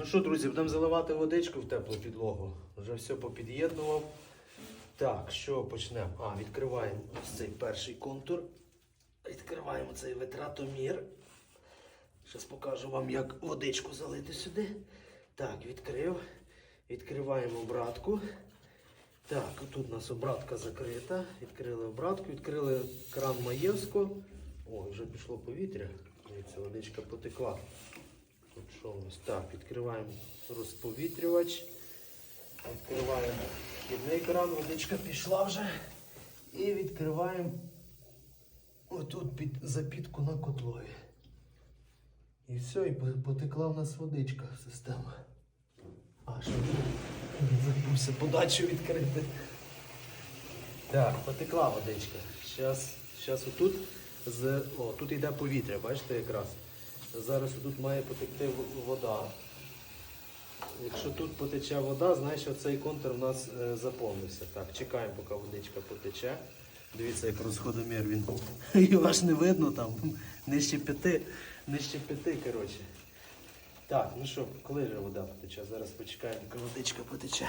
Ну що, друзі, будемо заливати водичку в теплу підлогу. Вже все попід'єднував. Так, що почнемо? А, відкриваємо ось цей перший контур. Відкриваємо цей витратомір. Зараз покажу вам, як водичку залити сюди. Так, відкрив. Відкриваємо обратку. Так, тут у нас обратка закрита. Відкрили обратку, відкрили кран Маєвського. Ой, вже пішло повітря. Дивіться, водичка потекла. Тут що у нас? Так, відкриваємо розповітрювач. Відкриваємо вхідний кран, водичка пішла вже. І відкриваємо отут під запітку на котлові. І все, і потекла в нас водичка в систему. А що? Забувся подачу відкрити. Так, потекла водичка. Зараз отут з. О, тут йде повітря, бачите якраз. Зараз тут має потекти вода. Якщо тут потече вода, значить цей контур у нас е, заповнився. Так, чекаємо, поки водичка потече. Дивіться, як розходомір він. Його аж не видно там. Нижче п'яти. Нижче п'яти, коротше. Так, ну що, коли же вода потече? Зараз почекаємо, поки водичка потече.